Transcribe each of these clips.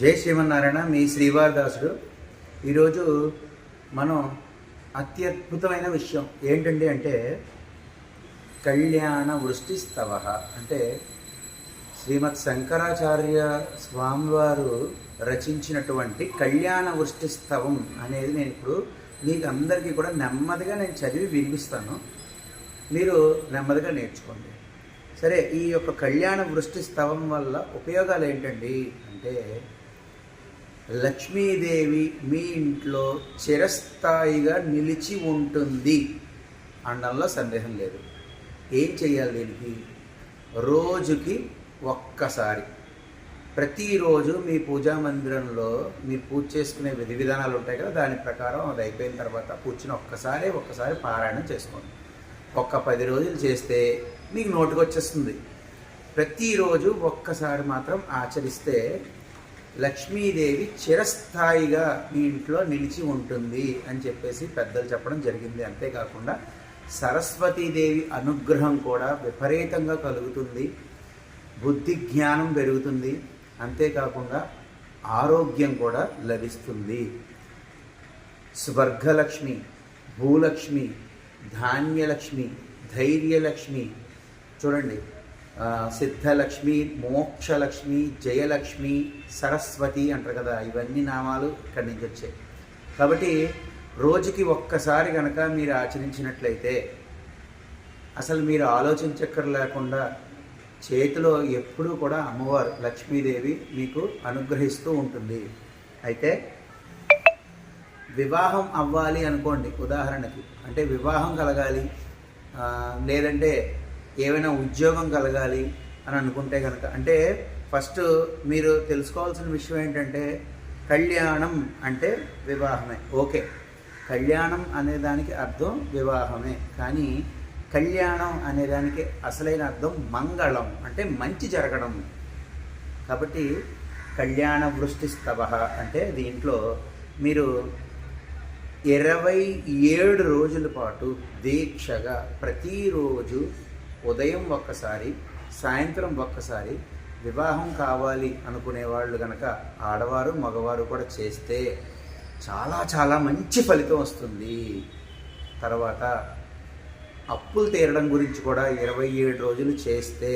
జై శ్రీమన్నారాయణ మీ శ్రీవారదాసుడు ఈరోజు మనం అత్యద్భుతమైన విషయం ఏంటండి అంటే కళ్యాణ వృష్టి స్తవ అంటే శ్రీమద్ శంకరాచార్య స్వామివారు రచించినటువంటి కళ్యాణ వృష్టి స్తవం అనేది నేను ఇప్పుడు మీకు అందరికీ కూడా నెమ్మదిగా నేను చదివి వినిపిస్తాను. మీరు నెమ్మదిగా నేర్చుకోండి. సరే ఈ యొక్క కళ్యాణ వృష్టి స్తవం వల్ల ఉపయోగాలు ఏంటండి? అంటే లక్ష్మీదేవి మీ ఇంట్లో చిరస్థాయిగా నిలిచి ఉంటుంది అనడంలో సందేహం లేదు. ఏం చేయాలి దీనికి? రోజుకి ఒక్కసారి. ప్రతిరోజు మీ పూజా మందిరంలో మీరు పూజ చేసుకునే విధి విధానాలు ఉంటాయి కదా దాని ప్రకారం అది అయిపోయిన తర్వాత కూర్చుని ఒక్కసారి ఒక్కసారి పారాయణం చేసుకోండి. ఒక్క పది రోజులు చేస్తే మీకు నోటుకు వచ్చేస్తుంది ప్రతిరోజు ఒక్కసారి మాత్రం ఆచరిస్తే లక్ష్మీదేవి చిరస్థాయిగా మీ ఇంట్లో నిలిచి ఉంటుంది అని చెప్పేసి పెద్దలు చెప్పడం జరిగింది. అంతేకాకుండా సరస్వతీదేవి అనుగ్రహం కూడా విపరీతంగా కలుగుతుంది. బుద్ధి జ్ఞానం పెరుగుతుంది. అంతేకాకుండా ఆరోగ్యం కూడా లభిస్తుంది. స్వర్గలక్ష్మి భూలక్ష్మి ధాన్యలక్ష్మి ధైర్యలక్ష్మి. చూడండి సిద్ధలక్ష్మి మోక్షలక్ష్మి జయలక్ష్మి సరస్వతి అంటారు కదా ఇవన్నీ నామాలు ఇక్కడి నుంచి వచ్చాయి. కాబట్టి రోజుకి ఒక్కసారి కనుక మీరు ఆచరించినట్లయితే అసలు మీరు ఆలోచించక్కర్ లేకుండా చేతిలో ఎప్పుడూ కూడా అమ్మవారు లక్ష్మీదేవి మీకు అనుగ్రహిస్తూ ఉంటుంది. అయితే వివాహం అవ్వాలి అనుకోండి ఉదాహరణకి. అంటే వివాహం కలగాలి. లేదంటే ఏవైనా ఉద్యోగం కలగాలి అని అనుకుంటే కనుక అంటే ఫస్ట్ మీరు తెలుసుకోవాల్సిన విషయం ఏంటంటే కళ్యాణం అంటే వివాహమే. ఓకే. కళ్యాణం అనే దానికి అర్థం వివాహమే. కానీ కళ్యాణం అనే దానికి అసలైన అర్థం మంగళం అంటే మంచి జరగడం. కాబట్టి కళ్యాణ వృష్టి స్తవ అంటే దీంట్లో మీరు ఇరవై ఏడు రోజుల పాటు దీక్షగా ప్రతిరోజు ఉదయం ఒక్కసారి సాయంత్రం ఒక్కసారి వివాహం కావాలి అనుకునే వాళ్ళు కనుక ఆడవారు మగవారు కూడా చేస్తే చాలా చాలా మంచి ఫలితం వస్తుంది. తర్వాత అప్పులు తీరడం గురించి కూడా ఇరవై ఏడు రోజులు చేస్తే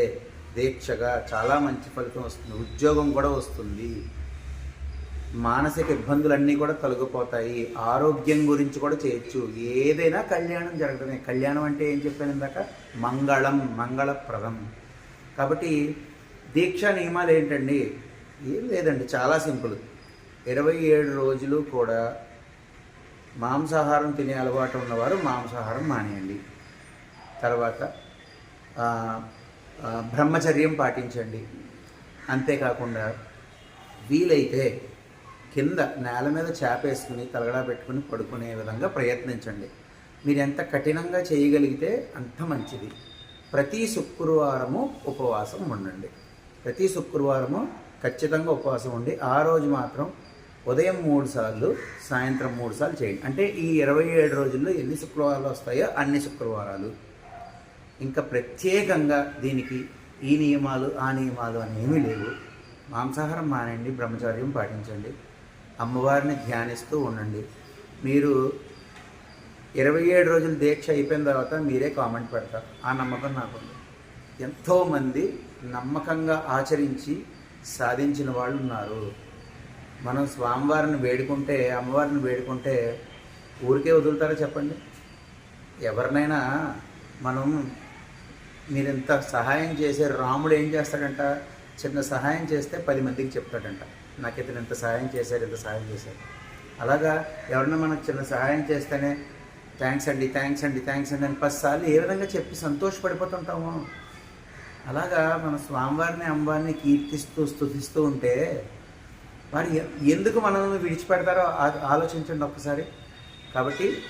దీక్షగా చాలా మంచి ఫలితం వస్తుంది. ఉద్యోగం కూడా వస్తుంది. మానసిక ఇబ్బందులన్నీ కూడా తొలగిపోతాయి. ఆరోగ్యం గురించి కూడా చేయొచ్చు. ఏదైనా కళ్యాణం జరగడమే కళ్యాణం అంటే ఏం చెప్పాను ఇందాక? మంగళం మంగళప్రదం. కాబట్టి దీక్షా నియమాలు ఏంటండి? ఏం లేదండి. చాలా సింపుల్. ఇరవై ఏడు రోజులు కూడా మాంసాహారం తినే అలవాటు ఉన్నవారు మాంసాహారం మానేయండి. తర్వాత బ్రహ్మచర్యం పాటించండి. అంతేకాకుండా వీలైతే కింద నేల మీద చేపేసుకుని తలగడా పెట్టుకుని పడుకునే విధంగా ప్రయత్నించండి. మీరు ఎంత కఠినంగా చేయగలిగితే అంత మంచిది. ప్రతి శుక్రవారము ఉపవాసం ఉండండి. ప్రతి శుక్రవారము ఖచ్చితంగా ఉపవాసం ఉండి ఆ రోజు మాత్రం ఉదయం మూడు సార్లు సాయంత్రం మూడు సార్లు చేయండి. అంటే ఈ ఇరవై ఏడు రోజుల్లో ఎన్ని శుక్రవారాలు వస్తాయో అన్ని శుక్రవారాలు. ఇంకా ప్రత్యేకంగా దీనికి ఈ నియమాలు ఆ నియమాలు అనేవి లేవు. మాంసాహారం మానండి బ్రహ్మచర్యం పాటించండి. అమ్మవారిని ధ్యానిస్తూ ఉండండి. మీరు ఇరవై ఏడు రోజులు దీక్ష అయిపోయిన తర్వాత మీరే కామెంట్ పెడతారు. ఆ నమ్మకం నాకుంది. ఎంతోమంది నమ్మకంగా ఆచరించి సాధించిన వాళ్ళు ఉన్నారు. మనం స్వామివారిని వేడుకుంటే అమ్మవారిని వేడుకుంటే ఊరికే వదులుతారా చెప్పండి? ఎవరినైనా మనం మీరు ఇంత సహాయం చేసే రాముడు ఏం చేస్తాడంట? చిన్న సహాయం చేస్తే పది మందికి చెప్తాడంట. నాకు ఇతను ఇంత సహాయం చేశారు ఇంత సహాయం చేశారు. అలాగా ఎవరైనా మనకు చిన్న సహాయం చేస్తేనే థ్యాంక్స్ అండి థ్యాంక్స్ అండి థ్యాంక్స్ అండి అని పదిసార్లు ఏ విధంగా చెప్పి సంతోషపడిపోతుంటాము. అలాగా మన స్వామివారిని అమ్మవారిని కీర్తిస్తూ స్తుతిస్తూ ఉంటే మరి ఎందుకు మనల్ని విడిచిపెడతారో ఆ- ఆలోచించండి ఒక్కసారి. కాబట్టి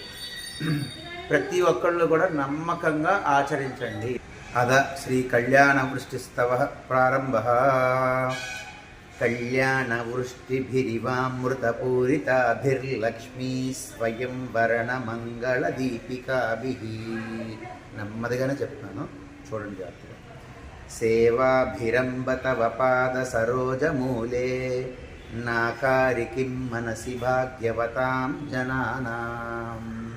ప్రతి ఒక్కళ్ళు కూడా నమ్మకంగా ఆచరించండి. అద శ్రీ కళ్యాణ వృష్టిస్తవ ప్రారంభ. కళ్యాణవృష్టిభిరివామృతపూరితాభిర్లక్ష్మీ స్వయం వరణమంగళ దీపికాభి నెమ్మదిగానే చెప్తాను చూడండి జాగ్రత్తగా. సేవాభిరంబతవ పాద సరోజమూలే నాకారికిం మనసి భాగ్యవతాం జనానాం.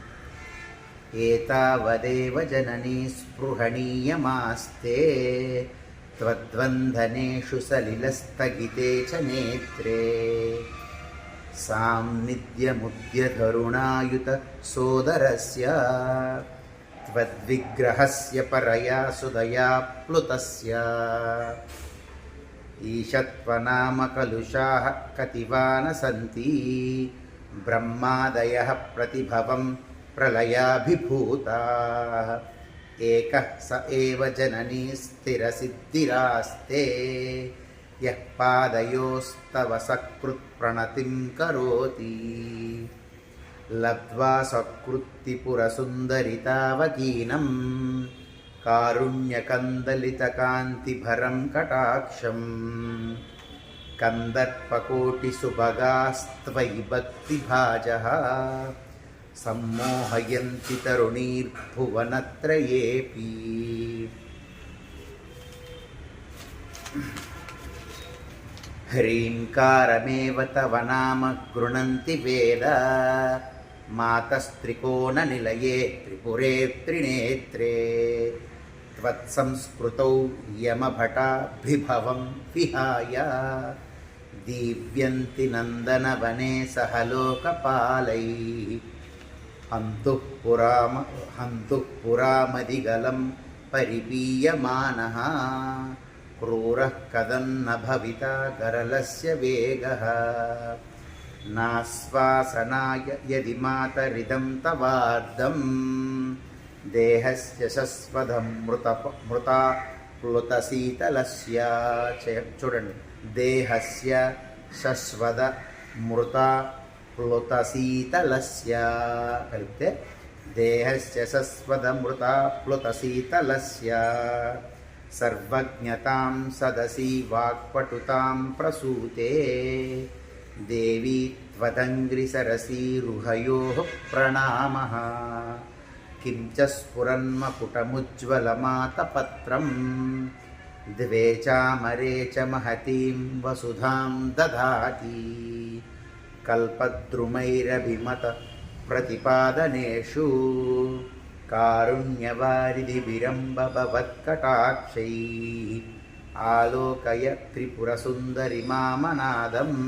ఏతావదేవ జననీ స్పృహణీయమాస్తే. त्वद्वन्धनेषु सलिलस्थगिते च नेत्रे सान्निध्यमुद्यधरुणायुत सोदरस्य त्वद्विग्रहस्य परया सुदया प्लुतस्य ईशत्वनामकलुषाः कतिवा न सन्ति ब्रह्मादयः प्रतिभवं प्रलयाभिभूताः एकः स एव जननी स्थिरसिद्धिरास्ते यः पादयोस्तव सकृत्प्रणतिं करोति लब्ध्वा सकृत्तिपुरसुन्दरितावकीनं कारुण्यकन्दलितकान्तिभरं कटाक्षम् कन्दर्पकोटिसुभगास्त्वयि भक्तिभाजः सम्मोहयन्ति तरुणीर्भुवनत्रयेऽपि ह्रीङ्कारमेव तव नाम गृह्णन्ति वेद मातस्त्रिकोणनिलये त्रिपुरे त्रिनेत्रे त्वत्संस्कृतौ यमभटाभिभवं विहाय दीव्यन्ति नन्दनवने सह लोकपालैः హంతుఃపురామ హంతుఃపురామదిగలం పరిపీయమానः క్రూరः కథం న భవిత గరళస్య వేగः నాశ్వాసనాయ యది మాతరిదం తవార్ధం దేహస్య శస్వధం మృత మృత ప్లుతశీతలస్య చూడండి దేహస్య శస్వద మృత ప్లుత శీతలస్య కలిపితే దేహస్య సస్వదమృత ప్లుత శీతలస్య సర్వజ్ఞతాం సదసి వాక్పటుతాం ప్రసూతే దేవీ త్వదంగ్రిసరసీరుహయో ప్రణామ కిం చ స్ఫురన్మకుటముజ్వలమాతపత్రం ద్వే చామరే చ మహతీం వసుధాం దదాతి कल्पद्रुमैरभिमत प्रतिपादनेषु कारुण्यवारिधिविरम्बभवत्कटाक्षैः आलोकय त्रिपुरसुन्दरिमामनादम्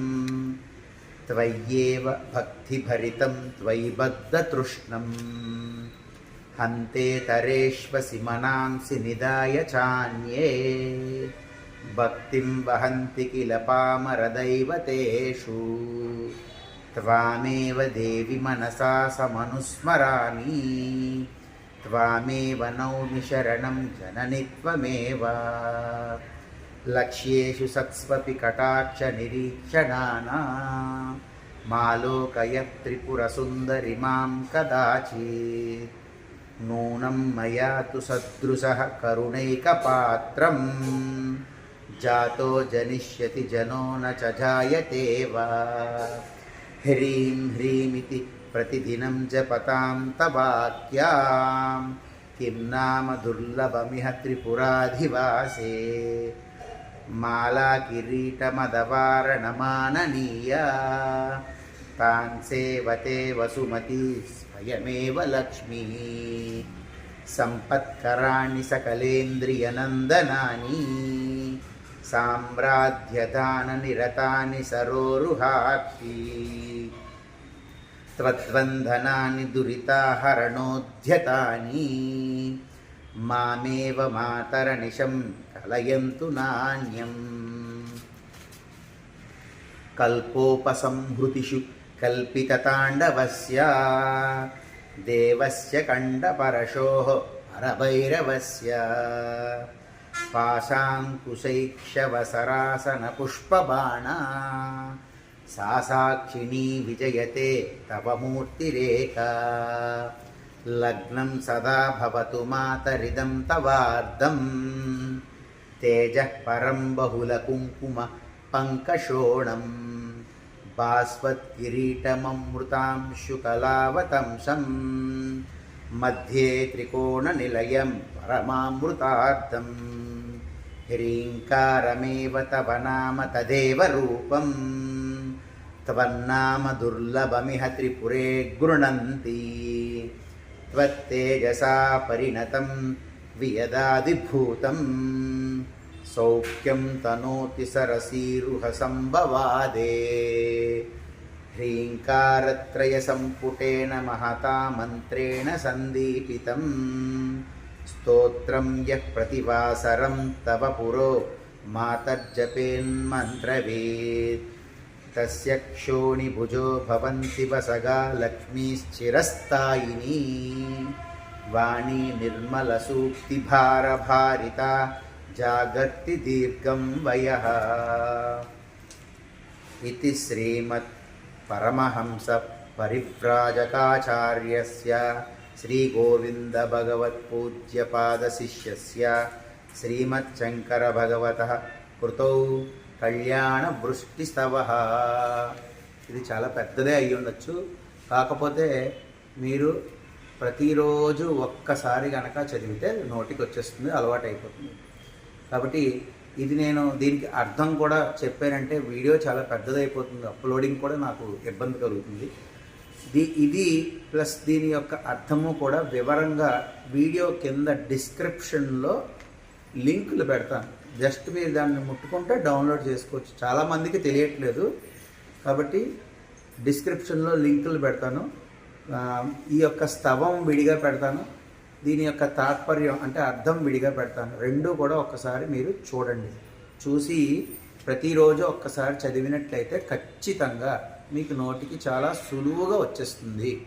त्वय्येव भक्तिभरितं त्वयि बद्धतृष्णम् हन्तेतरेष्वसि मनांसि निदाय चान्ये भक्तिं वहन्ति किल पामरदैवतेषु त्वामेव देवि मनसा समनुस्मरामि त्वामेव नौमि शरणं जननि त्वमेव लक्ष्येषु सत्स्वपि कटाक्षनिरीक्षणाना मालोकय त्रिपुरसुन्दरि मां कदाचित् नूनं मया तु सदृशः करुणैकपात्रं जातो जनिष्यति जनो न च जायते वा। ह्रीं ह्रीमिति प्रतिदिनं जपतां तवाक्यां। किं नाम दुर्लभमिह त्रिपुराधिवासे। मालाकिरीटमदवारणमाननीया। तान् सेवते वसुमती स्वयमेव लक्ष्मीः। सम्पत्कराणि सकलेन्द्रियनन्दनानि। साम्राध्यदाननिरतानि सरोरुहाक्षी त्वद्वन्दनानि दुरिताहरणोद्यतानि मामेव मातरनिशं कलयन्तु नान्यम् कल्पोपसंहृतिषु कल्पितताण्डवस्य देवस्य कण्डपरशोः परभैरवस्य पाशाङ्कुशैक्षवसरासनपुष्पबाणा सा साक्षिणी विजयते तव मूर्तिरेका लग्नं सदा भवतु मातरिदं तवार्धं तेजः परं बहुलकुङ्कुम पङ्कशोणम् भास्वत्किरीटममृतां शुकलावतंसं मध्ये त्रिकोणनिलयं परमामृतार्थं ह्रीङ्कारमेव तव नाम तदेव रूपं त्वन्नाम दुर्लभमिह त्रिपुरे गृह्णन्ति त्वत्तेजसा परिणतं वियदादिभूतं सौख्यं तनोति सरसीरुहसम्भवादे ह्रीङ्कारत्रयसम्पुटेन महता मन्त्रेण सन्दीपितं స్తోత్రం యః ప్రతివాసరం తవ పురో మాతర్జపేన్మంత్రవేత్ తస్య క్షోణిభుజో భవంతి వసగా లక్ష్మీశ్చిరస్థాయిని. వాణీ నిర్మలసూక్తిభారభారిత జాగర్తి దీర్ఘం వయ. ఇది శ్రీమత్ పరమహంస పరివ్రాజకాచార్యస్య श्रीगोविन्दभगवत्पूज्यपादशिष्यस्य श्रीमच्छङ्करभगवतः कृतौ కళ్యాణవృష్టిస్తవ ఇది చాలా పెద్దదే అయి ఉండొచ్చు కాకపోతే మీరు ప్రతిరోజు ఒక్కసారి కనుక చదివితే నోటికి వచ్చేస్తుంది అలవాటు అయిపోతుంది కాబట్టి ఇది నేను దీనికి అర్థం కూడా చెప్పానంటే వీడియో చాలా పెద్దదైపోతుంది అప్లోడింగ్ కూడా నాకు ఇబ్బంది కలుగుతుంది దీ ఇది ప్లస్ దీని యొక్క అర్థము కూడా వివరంగా వీడియో కింద డిస్క్రిప్షన్లో లింకులు పెడతాను. జస్ట్ మీరు దాన్ని ముట్టుకుంటే డౌన్లోడ్ చేసుకోవచ్చు. చాలామందికి తెలియట్లేదు. కాబట్టి డిస్క్రిప్షన్లో లింకులు పెడతాను. ఈ యొక్క స్తవం విడిగా పెడతాను. దీని యొక్క తాత్పర్యం అంటే అర్థం విడిగా పెడతాను. రెండు కూడా ఒక్కసారి మీరు చూడండి. చూసి ప్రతిరోజు ఒక్కసారి చదివినట్లయితే ఖచ్చితంగా మీకు నోటికి చాలా సులువుగా వచ్చేస్తుంది.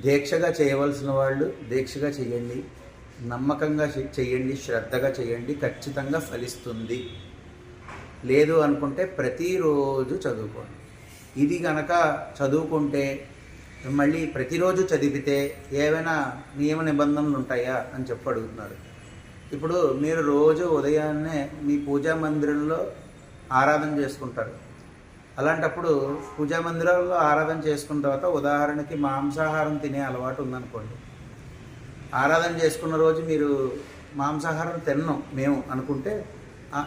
దీక్షగా చేయవలసిన వాళ్ళు దీక్షగా చేయండి. నమ్మకంగా చేయండి. శ్రద్ధగా చేయండి. ఖచ్చితంగా ఫలిస్తుంది. లేదు అనుకుంటే ప్రతిరోజు చదువుకోండి. ఇది గనక చదువుకుంటే మళ్ళీ ప్రతిరోజు చదివితే ఏమైనా నియమ నిబంధనలు ఉంటాయా అని చెప్పి అడుగుతున్నాడు ఇప్పుడు మీరు రోజు ఉదయాన్నే మీ పూజా మందిరంలో ఆరాధన చేసుకుంటారు. అలాంటప్పుడు పూజా మందిరాల్లో ఆరాధన చేసుకున్న తర్వాత ఉదాహరణకి మాంసాహారం తినే అలవాటు ఉందనుకోండి. ఆరాధన చేసుకున్న రోజు మీరు మాంసాహారం తిన్నాం మేము అనుకుంటే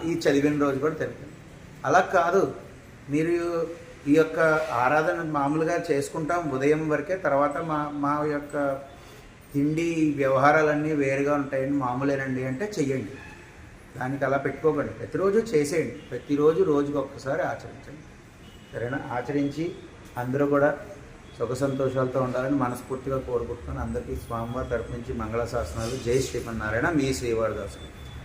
ఈ చదివిన రోజు కూడా తినండి అలా కాదు. మీరు ఈ యొక్క ఆరాధన మామూలుగా చేసుకుంటాం ఉదయం వరకే తర్వాత మా మా యొక్క తిండి వ్యవహారాలన్నీ వేరుగా ఉంటాయండి మామూలేనండి అంటే చెయ్యండి. దానికి అలా పెట్టుకోకండి. ప్రతిరోజు చేసేయండి. ప్రతిరోజు రోజుకి ఒక్కసారి ఆచరించండి. సరేనా? ఆచరించి అందరూ కూడా సుఖ సంతోషాలతో ఉండాలని మనస్ఫూర్తిగా కోరుకుంటున్నాను. అందరికీ స్వామివారి తరపు నుంచి మంగళ శాసనాలు జై శ్రీమన్నారాయణ. మీ శ్రీవారి శ్రీవారిదాసు